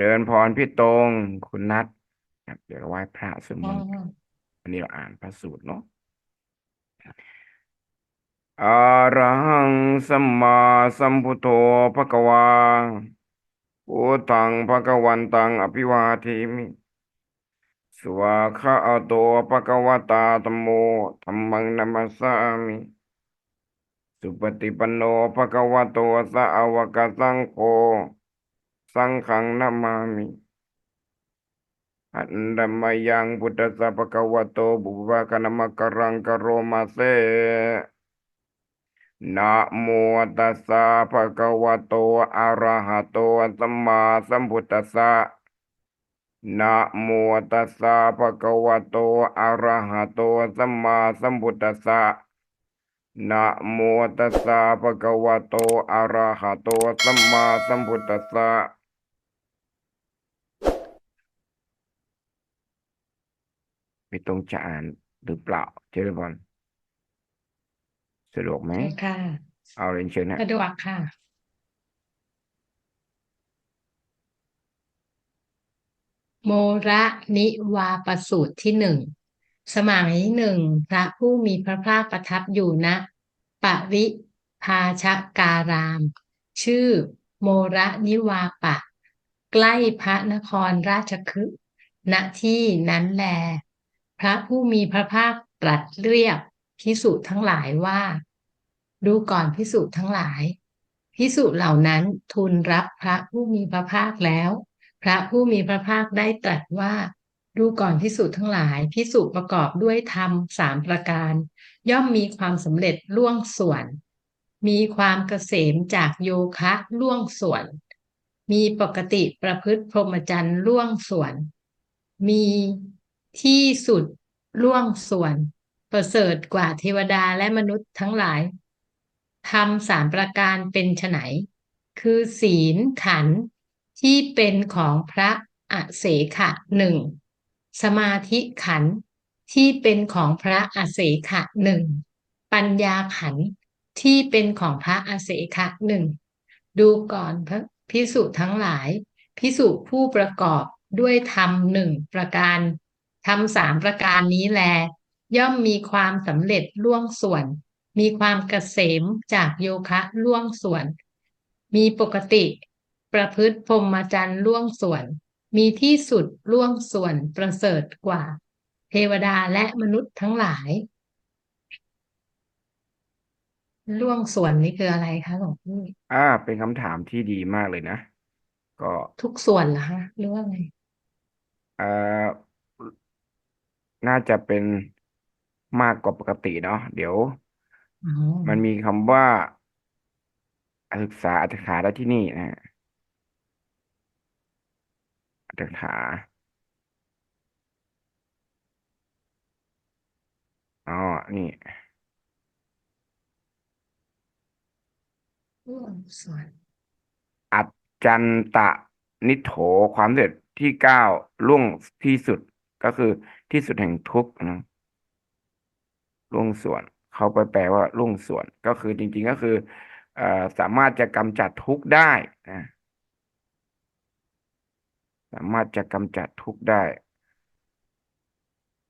ริญพรพี่ตรงคุณนัทครับเดี๋ยวเราไหว้พระสวดมอ๋อนต์วันนี้เราอ่านพระสูตรเนาะอะระหังสัมมาสัมพุทโธภะคะวาพุทธังภะคะวันตังอภิวาเทมิสวาคะโตภะคะวะตาธัมโมธัมมังนัมสสามิสุปฏิปันโนภะคะวะโตสาวกสังโฆ สังฆังนามามิอันดัมายังพุทธสสะภะคะวโตบุพพะคะนมะกรังกะโรมาเซนะโมตัสสะภะคะวะโตอะระหะโตสัมมาสัมพุทธัสสะนะโมตัสสะภะคะวะโตอะระหะโตสัมมาสัมพุทธัสสะนะโมตัสสะภะคะวะโตอะระหะโตสัมมาสัมพุทธัสสะ ไม่ตรงจะอ่านหรือเปล่าเจริญพรสะดวกไหมเจ้าค่ะ เอาเรียนเชิญนะสะดวกค่ะ โมระนิวาปสูตรที่หนึ่ง สมัยหนึ่งพระผู้มีพระภาคประทับอยู่ณปริภาชการาม ชื่อโมระนิวาปะ ใกล้พระนครราชคฤห์ณที่นั้นแล พระผู้มีพระภาคตรัสเรียกภิกษุทั้งหลายว่า ดูก่อนภิกษุทั้งหลายภิกษุเหล่านั้นทูลรับพระผู้มีพระภาคแล้ว พระผู้มีพระภาคได้ตรัสว่า ดูก่อนภิกษุทั้งหลายภิกษุประกอบด้วยธรรมสามประการ ย่อมมีความสำเร็จล่วงส่วน มีความเกษมจากโยคะล่วงส่วน มีปกติประพฤติพรหมจรรย์ล่วงส่วน มี ที่สุดล่วงส่วน ประเสริฐกว่าเทวดาและมนุษย์ทั้งหลายทำสามประการเป็นไฉนคือศีลขันที่เป็นของพระอเสขะหนึ่งสมาธิขันที่เป็นของพระอเสขะหนึ่งปัญญาขันที่เป็นของพระอเสขะหนึ่งดูก่อนพระพิสุทั้งหลายพิสุผู้ประกอบด้วยธรรมหนึ่งประการ ธรรมสามประการนี้แล ย่อมมีความสำเร็จล่วงส่วน มีความเกษมจากโยคะล่วงส่วน มีปกติ ประพฤติพรหมจรรย์ล่วงส่วน มีที่สุดล่วงส่วนประเสริฐกว่า เทวดาและมนุษย์ทั้งหลาย ล่วงส่วนนี่คืออะไรคะหลวงพี่อ่า เป็นคำถามที่ดีมากเลยนะ ก็ทุกส่วนเหรอคะหรือว่าไงเอ่อ น่าจะเป็นมากกว่าปกติเนาะเดี๋ยว อ๋อมันมีคำว่าศึกษาอัตถกถาได้ที่นี่นะฮะอัตถกถาอ๋อนี่ล่วงส่วนอัจจันตะนิโถความสำเร็จที่เก้าล่วงที่สุดก็คือ ที่สุดแห่งทุกข์นะล่วงส่วน เขาไปแปลว่าล่วงส่วน ก็คือจริง ๆ ก็คือเอ่อสามารถจะกำจัดทุกข์ได้นะสามารถจะกำจัดทุกข์ได้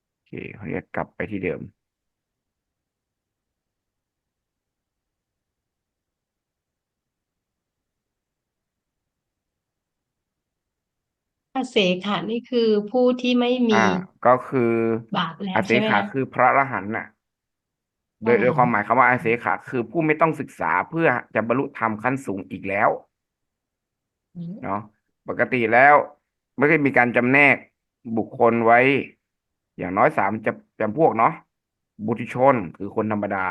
โอเคเขาเรียกกลับไปที่เดิม พระเสขะนี่คือผู้ที่ไม่มีอ่า ก็คือบาปแล้อวเสใช่ไหมขะคะคือพระอรหันต์น่ะ โดยอ๋อโดยความหมายคำว่าอาเสขะคือผู้ไม่ต้องศึกษาเพื่อจะบรรลุธรรมขั้นสูงอีกแล้ว อืมเนาะปกติแล้วไม่ได้มีการจำแนกบุคคลไว้ อย่างน้อยสามจำจำพวกเนาะบุตุชนคือคนธรรมดา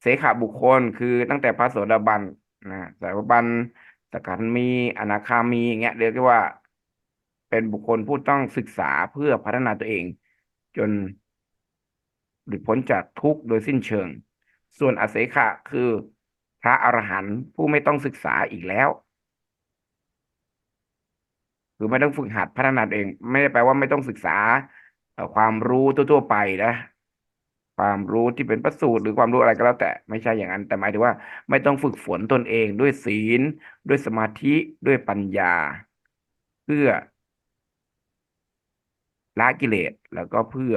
เสขะบุคคลคือตั้งแต่พระโสดาบันนะสายบัน สกัดมีอนาคามีอย่างเงี้ยเรียกว่า เป็นบุคคลผู้ต้องศึกษาเพื่อพัฒนาตัวเอง จนหลุดพ้นจากทุกข์โดยสิ้นเชิง ส่วนอเสขะคือพระอรหันต์ผู้ไม่ต้องศึกษาอีกแล้วคือไม่ต้องฝึกหัดพัฒนาตัวเอง ไม่ได้แปลว่าไม่ต้องศึกษาความรู้ทั่วๆไปนะ ความรู้ที่เป็นประสูตรหรือความรู้อะไรก็แล้วแต่ไม่ใช่อย่างนั้น แต่หมายถึงว่าไม่ต้องฝึกฝนตนเองด้วยศีล ด้วยสมาธิด้วยปัญญา เพื่อละกิเลสแล้วก็เพื่อ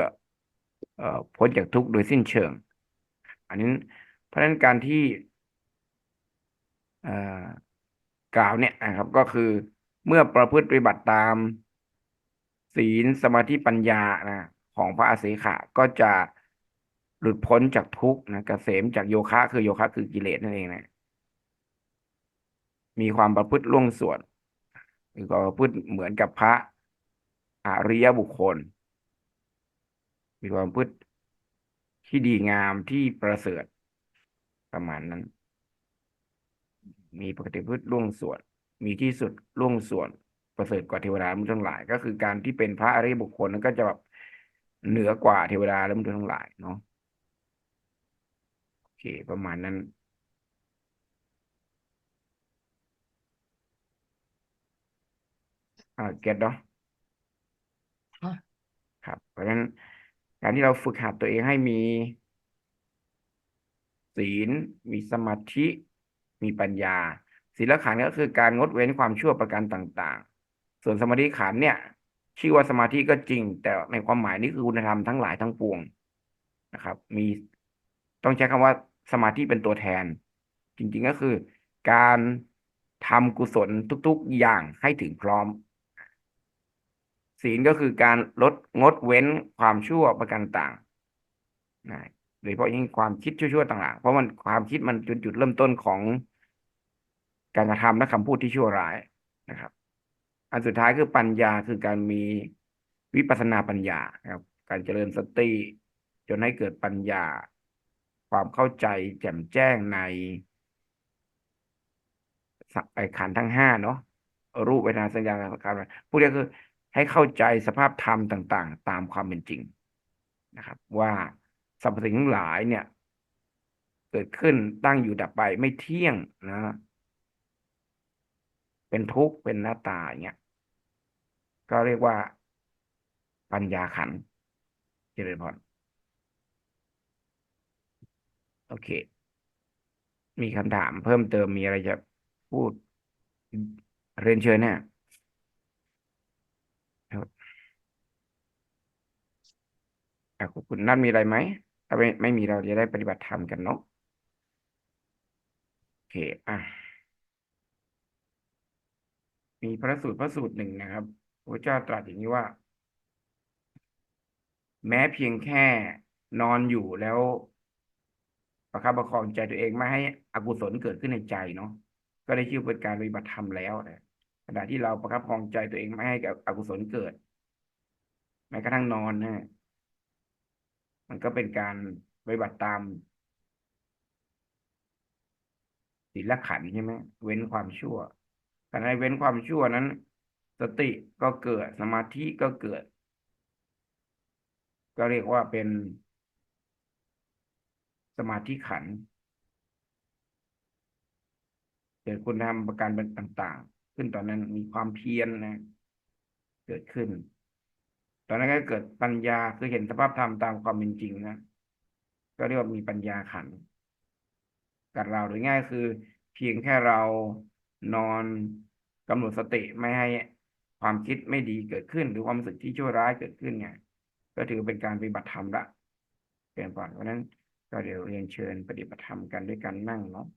อพ้นจากทุกข์โดยสิ้นเชิง อันนี้เพราะฉะนั้นการที่กล่าวเนี่ยนะครับก็คือเมื่อประพฤติปฏิบัติตาม ศีลสมาธิปัญญานะของพระอาเสขะก็จะ หลุดพ้นจากทุกข์นะเกษมจากโยคะ คือโยคะคือกิเลสนั่นเองนะมีความประพฤติล่วงส่วนคือความประพฤติเหมือนกับพระอริยบุคคล มีความประพฤติที่ดีงามที่ประเสริฐประมาณนั้น มีปกติพฤติล่วงส่วน มีที่สุดล่วงส่วน ประเสริฐกว่าเทวดาและมนุทั้งหลาย ก็คือการที่เป็นพระอริยบุคคลนั้นก็จะแบบเหนือกว่าเทวดาและมนุทั้งหลายเนาะ ค ประมาณนั้น อ่าเก็ตเนาะค่ะครับ เพราะฉะนั้นการที่เราฝึกหัดตัวเองให้มี ศีล มีสมาธิ มีปัญญา ศีลขันธ์ก็คือการงดเว้นความชั่วประการต่าง ๆ ส่วนสมาธิขันธ์เนี่ยชื่อว่าสมาธิก็จริง แต่ในความหมายนี่คือคุณธรรมทั้งหลายทั้งปวงนะครับ มีต้องใช้คำว่า สมาธิเป็นตัวแทน จริงๆก็คือ การทำกุศลทุกๆอย่างให้ถึงพร้อม ศีลก็คือการลดงดเว้นความชั่วประการต่างนะโดยเฉพาะยิ่งความคิดชั่วๆต่างๆ เพราะมันความคิดมันจุดจุดเริ่มต้นของการกระทำและคำพูดที่ชั่วร้ายนะครับ อันสุดท้ายคือปัญญาคือการมีวิปัสสนาปัญญาครับ การเจริญสติจนให้เกิดปัญญา ความเข้าใจแจ่มแจ้งในสัไอขันทั้งห้าเนาะรูปเวทนาสัญญาสังขารพวกนี้คือให้เข้าใจสภาพธรรมต่าง ๆ ตามความเป็นจริงนะครับ ว่าสรรพสิ่งทั้งหลายเนี่ย เกิดขึ้นตั้งอยู่ดับไปไม่เที่ยงนะ เป็นทุกข์เป็นหน้าตาเงี้ยก็เรียกว่าปัญญาขันเจริญพร โอเค มีคำถามเพิ่มเติมมีอะไรจะพูด เรียนเชิญเนี่ยอาคุณนัทมีอะไรไหมถ้าไม่ไม่มีเราจะได้ปฏิบัติธรรมกันเนาะโอเคอะมีพระสูตรพระสูตรหนึ่งนะครับพระเจ้าตรัสอย่างนี้ว่า แม้เพียงแค่นอนอยู่แล้ว ประคับประคองใจตัวเองไม่ให้อกุศลเกิดขึ้นในใจเนาะก็ได้ชื่อเป็นการปฏิบัติธรรมแล้วนะขณะที่เราประคับประคองใจตัวเองไม่ให้กับอกุศลเกิดแม้กระทั่งนอนนะมันก็เป็นการปฏิบัติตามศีลขันใช่ไหมเว้นความชั่วขณะเว้นความชั่วนั้น สติก็เกิดสมาธิก็เกิด ก็เรียกว่าเป็น สมาธิขันเกิดคุณธรรมประการต่าง ๆ ขึ้นตอนนั้นมีความเพียรนะ เกิดขึ้น ตอนนั้นก็เกิดปัญญาคือเห็นสภาพธรรมตามความเป็นจริงนะก็เรียกว่ามีปัญญาขันกับเราโดยง่ายคือ เพียงแค่เรานอนกำหนดสติไม่ให้ความคิดไม่ดีเกิดขึ้น หรือความรู้สึกที่ชั่วร้ายเกิดขึ้นเนี่ยก็ถือเป็นการปฏิบัติธรรมละเป็นก่อนเพราะนั้น ก็เดี๋ยวเรียนเชิญปฏิบัติธรรมกันด้วยการนั่งเนาะ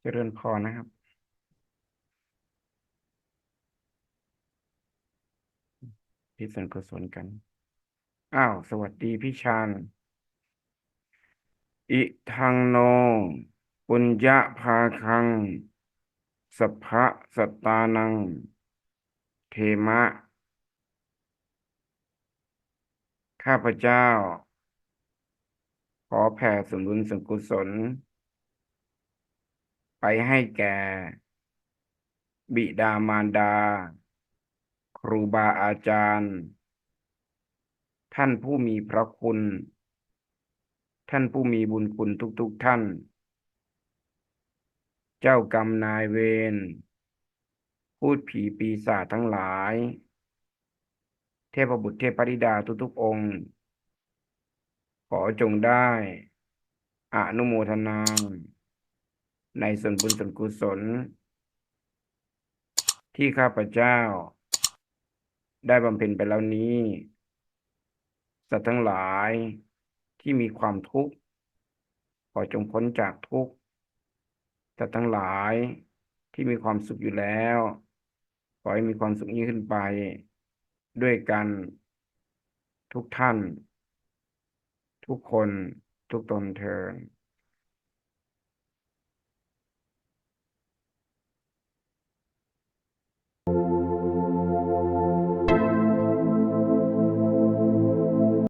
เจริญพรนะครับ ที่ส่วนกุศลกัน อ้าว สวัสดีพี่ชาญอิทังโน ปุญญะภาคัง สัพพะสัตตานัง เทมะ ข้าพเจ้า ขอแผ่ส่วนบุญส่วนกุศล ไปให้แก่ บิดามารดา ครูบาอาจารย์ ท่านผู้มีพระคุณ ท่านผู้มีบุญคุณทุกๆทท่าน เจ้ากรรมนายเวรพูดผีปีศาจทั้งหลาย เทพบุตรเทพธิดาทุกๆองค์ ขอจงได้อนุโมทนา ในส่วนบุญส่วนกุศล ที่ข้าพเจ้า ได้บำเพ็ญไปแล้วนี้ สัตว์ทั้งหลายที่มีความทุกข์ ขอจงพ้นจากทุกข์สัตว์ทั้งหลายที่มีความสุขอยู่แล้ว ขอให้มีความสุขยิ่งขึ้นไป ด้วยกันทุกท่าน ทุกคนทุกตนเทิน